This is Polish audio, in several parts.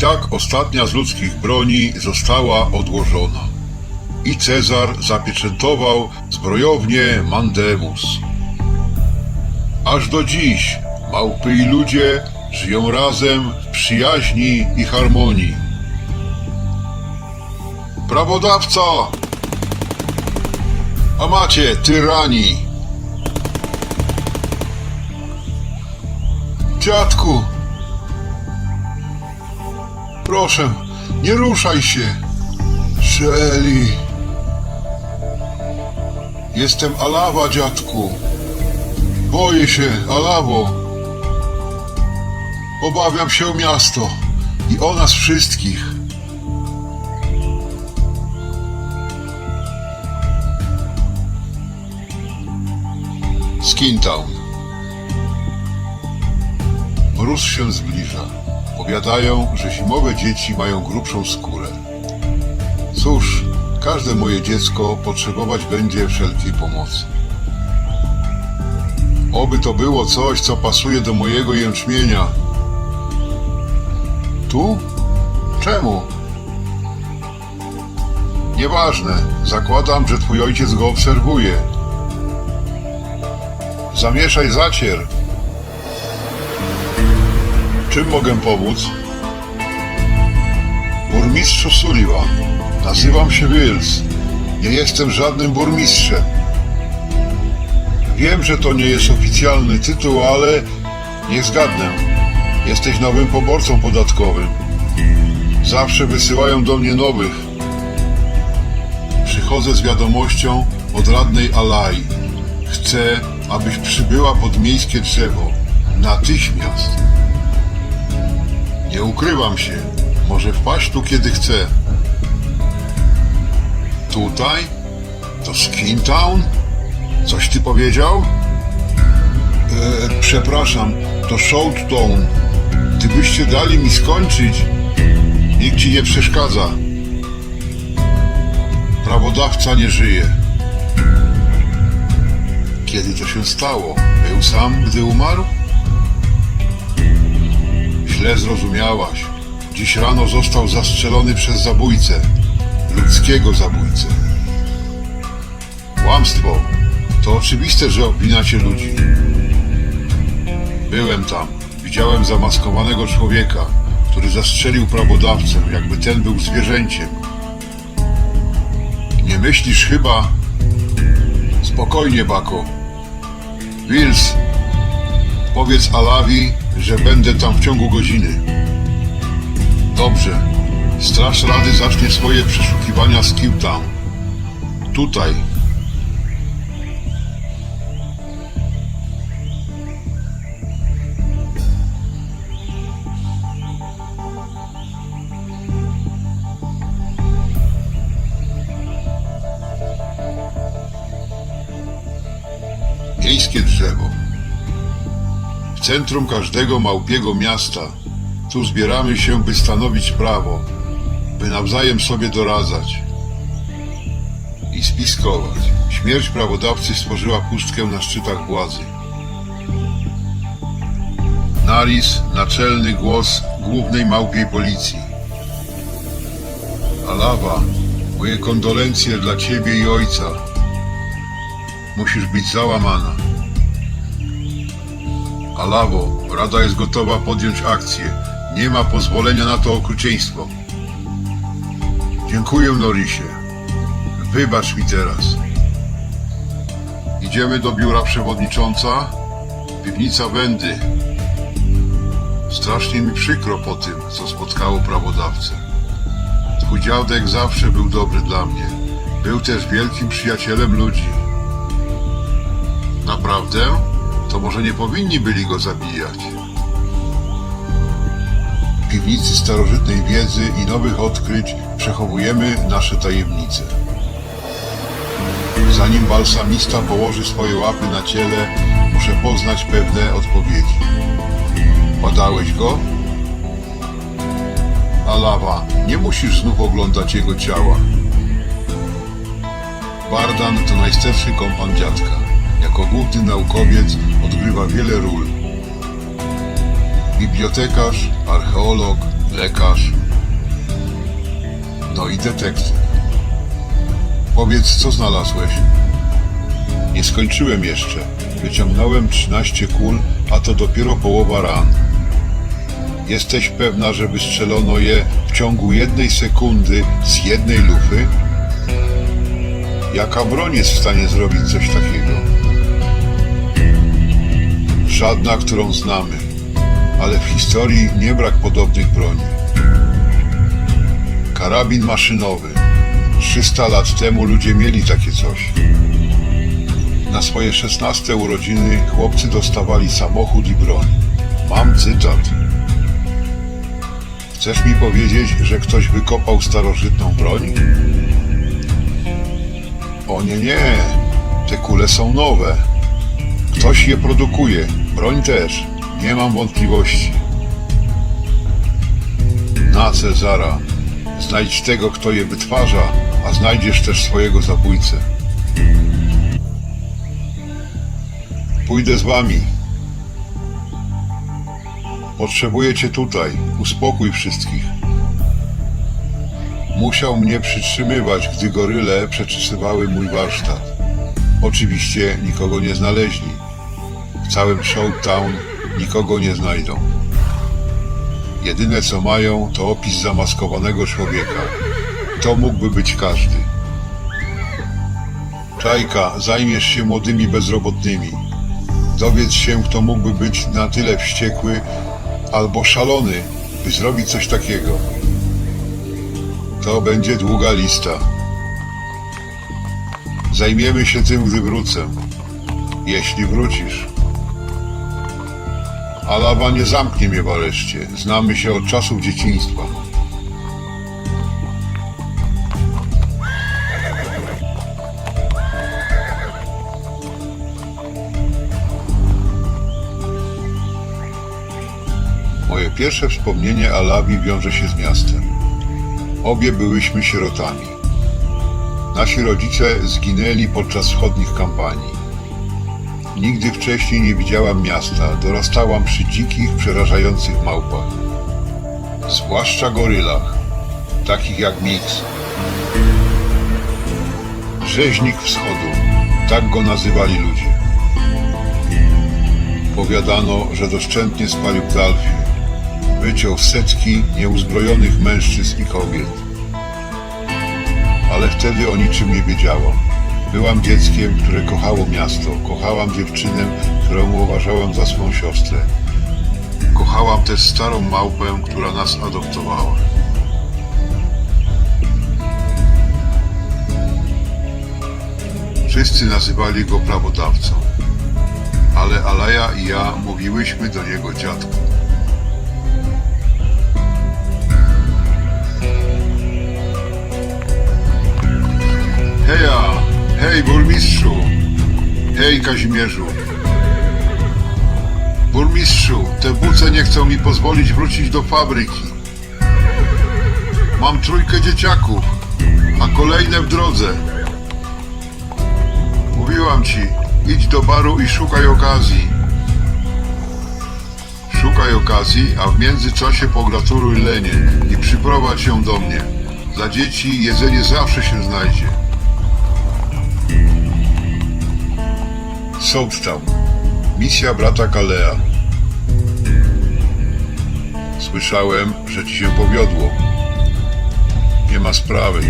tak ostatnia z ludzkich broni została odłożona. I Cezar zapieczętował zbrojownię Mandemus. Aż do dziś małpy i ludzie żyją razem w przyjaźni i harmonii. Prawodawca! A macie, tyrani! Dziadku! Proszę, nie ruszaj się! Szeli! Jestem Alawa, dziadku! Boję się, Alawo! Obawiam się o miasto i o nas wszystkich. Skintown. Mróz się zbliża. Powiadają, że zimowe dzieci mają grubszą skórę. Cóż, każde moje dziecko potrzebować będzie wszelkiej pomocy. Oby to było coś, co pasuje do mojego jęczmienia. Tu? Czemu? Nieważne. Zakładam, że twój ojciec go obserwuje. Zamieszaj zacier. Czym mogę pomóc? Burmistrzu Sullivan. Nazywam się Wills. Nie jestem żadnym burmistrzem. Wiem, że to nie jest oficjalny tytuł, ale niech zgadnę. Jesteś nowym poborcą podatkowym. Zawsze wysyłają do mnie nowych. Przychodzę z wiadomością od radnej Alai. Chcę, abyś przybyła pod miejskie drzewo. Natychmiast. Nie ukrywam się. Może wpaść tu, kiedy chcę. Tutaj? To Skintown? Coś ty powiedział? E, przepraszam, to Shouttown. Gdybyście dali mi skończyć, nikt ci nie przeszkadza. Prawodawca nie żyje. Kiedy to się stało? Był sam, gdy umarł? Źle zrozumiałaś. Dziś rano został zastrzelony przez zabójcę. Ludzkiego zabójcę. Kłamstwo. To oczywiste, że obwinacie ludzi. Byłem tam. Widziałem zamaskowanego człowieka, który zastrzelił prawodawcę, jakby ten był zwierzęciem. Nie myślisz chyba... Spokojnie, Bako. Wills, powiedz Alawi, że będę tam w ciągu godziny. Dobrze. Straż Rady zacznie swoje przeszukiwania z. Tutaj, Miejskie drzewo. W centrum każdego małpiego miasta tu zbieramy się, by stanowić prawo, by nawzajem sobie doradzać i spiskować. Śmierć prawodawcy stworzyła pustkę na szczytach władzy. Naris, naczelny głos głównej małpiej policji. Alawa, moje kondolencje dla ciebie i ojca. Musisz być załamana. Alawo, Rada jest gotowa podjąć akcję. Nie ma pozwolenia na to okrucieństwo. Dziękuję, Norisie. Wybacz mi teraz. Idziemy do biura przewodnicząca. Piwnica Wendy. Strasznie mi przykro po tym, co spotkało prawodawcę. Twój dziadek zawsze był dobry dla mnie. Był też wielkim przyjacielem ludzi. Naprawdę? To może nie powinni byli go zabijać. W piwnicy starożytnej wiedzy i nowych odkryć przechowujemy nasze tajemnice. Zanim balsamista położy swoje łapy na ciele, muszę poznać pewne odpowiedzi. Badałeś go? Alawa, nie musisz znów oglądać jego ciała. Bardan to najstarszy kompan dziadka. Jako główny naukowiec odgrywa wiele ról. Bibliotekarz, archeolog, lekarz, no i detektyw. Powiedz, co znalazłeś? Nie skończyłem jeszcze. Wyciągnąłem 13 kul, a to dopiero połowa ran. Jesteś pewna, że wystrzelono je w ciągu jednej sekundy z jednej lufy? Jaka broń jest w stanie zrobić coś takiego? Żadna, którą znamy, ale w historii nie brak podobnych broni. Karabin maszynowy. 300 lat temu ludzie mieli takie coś. Na swoje 16 urodziny chłopcy dostawali samochód i broń. Mam cytat. Chcesz mi powiedzieć, że ktoś wykopał starożytną broń? O nie, nie. Te kule są nowe. Ktoś je produkuje. Broń też. Nie mam wątpliwości. Na Cezara. Znajdź tego, kto je wytwarza, a znajdziesz też swojego zabójcę. Pójdę z wami. Potrzebuję cię tutaj. Uspokój wszystkich. Musiał mnie przytrzymywać, gdy goryle przeczysywały mój warsztat. Oczywiście nikogo nie znaleźli. Całym Showtown nikogo nie znajdą. Jedyne co mają to opis zamaskowanego człowieka. To mógłby być każdy. Czajka, zajmiesz się młodymi bezrobotnymi. Dowiedz się, kto mógłby być na tyle wściekły albo szalony, by zrobić coś takiego. To będzie długa lista. Zajmiemy się tym, gdy wrócę. Jeśli wrócisz. Alawa nie zamknie mnie w areszcie. Znamy się od czasów dzieciństwa. Moje pierwsze wspomnienie Alawi wiąże się z miastem. Obie byłyśmy sierotami. Nasi rodzice zginęli podczas wschodnich kampanii. Nigdy wcześniej nie widziałam miasta, dorastałam przy dzikich, przerażających małpach. Zwłaszcza gorylach, takich jak Mix. Rzeźnik wschodu, tak go nazywali ludzie. Powiadano, że doszczętnie spalił Dalfię. Wyciął setki nieuzbrojonych mężczyzn i kobiet. Ale wtedy o niczym nie wiedziałam. Byłam dzieckiem, które kochało miasto. Kochałam dziewczynę, którą uważałam za swą siostrę. Kochałam też starą małpę, która nas adoptowała. Wszyscy nazywali go prawodawcą, ale Alaja i ja mówiłyśmy do niego dziadku. Heja! Hej, burmistrzu! Hej, Kazimierzu! Burmistrzu, te buce nie chcą mi pozwolić wrócić do fabryki. Mam trójkę dzieciaków, a kolejne w drodze. Mówiłam ci, idź do baru i szukaj okazji. Szukaj okazji, a w międzyczasie pogratuluj Lenie i przyprowadź ją do mnie. Dla dzieci jedzenie zawsze się znajdzie. Soaptown. Misja brata Kalea. Słyszałem, że ci się powiodło. Nie ma sprawy.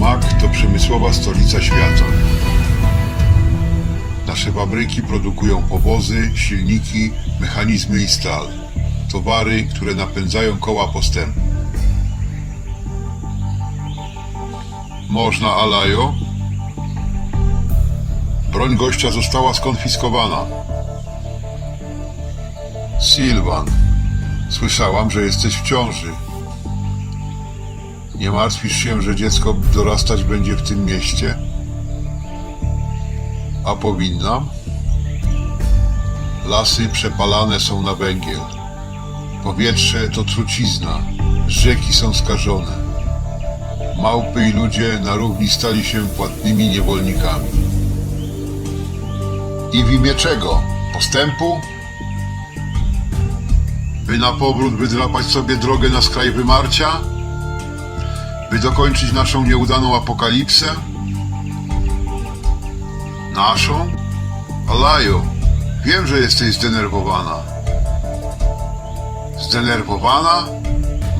Mak to przemysłowa stolica świata. Nasze fabryki produkują powozy, silniki, mechanizmy i stal. Towary, które napędzają koła postępu. Można, Alajo? Broń gościa została skonfiskowana. Silvan, słyszałam, że jesteś w ciąży. Nie martwisz się, że dziecko dorastać będzie w tym mieście? A powinnam? Lasy przepalane są na węgiel. Powietrze to trucizna. Rzeki są skażone. Małpy i ludzie na równi stali się płatnymi niewolnikami. I w imię czego? Postępu? By na powrót wydrapać sobie drogę na skraj wymarcia? By dokończyć naszą nieudaną apokalipsę? Naszą? Alajo, wiem, że jesteś zdenerwowana. Zdenerwowana?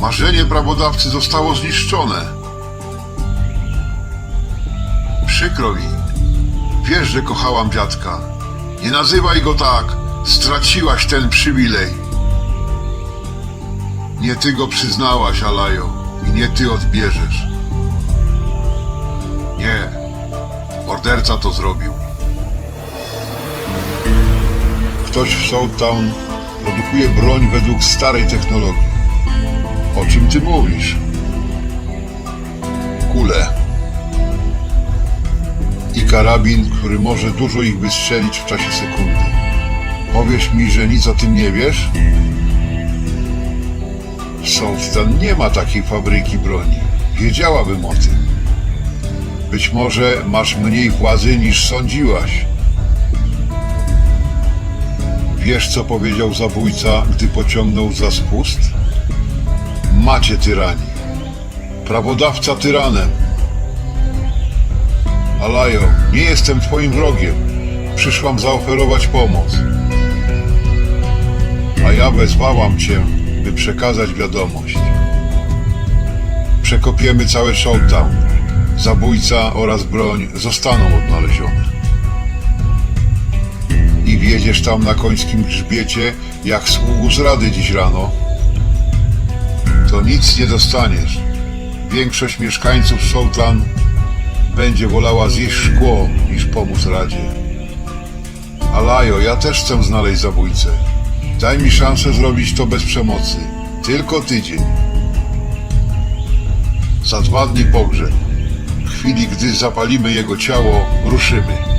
Marzenie prawodawcy zostało zniszczone. Przykro mi. Wiesz, że kochałam dziadka. Nie nazywaj go tak. Straciłaś ten przywilej. Nie ty go przyznałaś, Alajo. I nie ty odbierzesz. Nie. Morderca to zrobił. Ktoś w Southtown produkuje broń według starej technologii. O czym ty mówisz? Kule. Karabin, który może dużo ich wystrzelić w czasie sekundy. Powiesz mi, że nic o tym nie wiesz? Southtown nie ma takiej fabryki broni. Wiedziałabym o tym. Być może masz mniej władzy niż sądziłaś. Wiesz, co powiedział zabójca, gdy pociągnął za spust? Macie tyrani. Prawodawca tyranem. Alajo, nie jestem twoim wrogiem. Przyszłam zaoferować pomoc. A ja wezwałam cię, by przekazać wiadomość. Przekopiemy całe Showtown. Zabójca oraz broń zostaną odnalezione. I wjedziesz tam na końskim grzbiecie, jak sługu z rady dziś rano. To nic nie dostaniesz. Większość mieszkańców Showtown będzie wolała zjeść szkło, niż pomóc Radzie. Alajo, ja też chcę znaleźć zabójcę. Daj mi szansę zrobić to bez przemocy. Tylko tydzień. Za dwa dni pogrzeb. W chwili, gdy zapalimy jego ciało, ruszymy.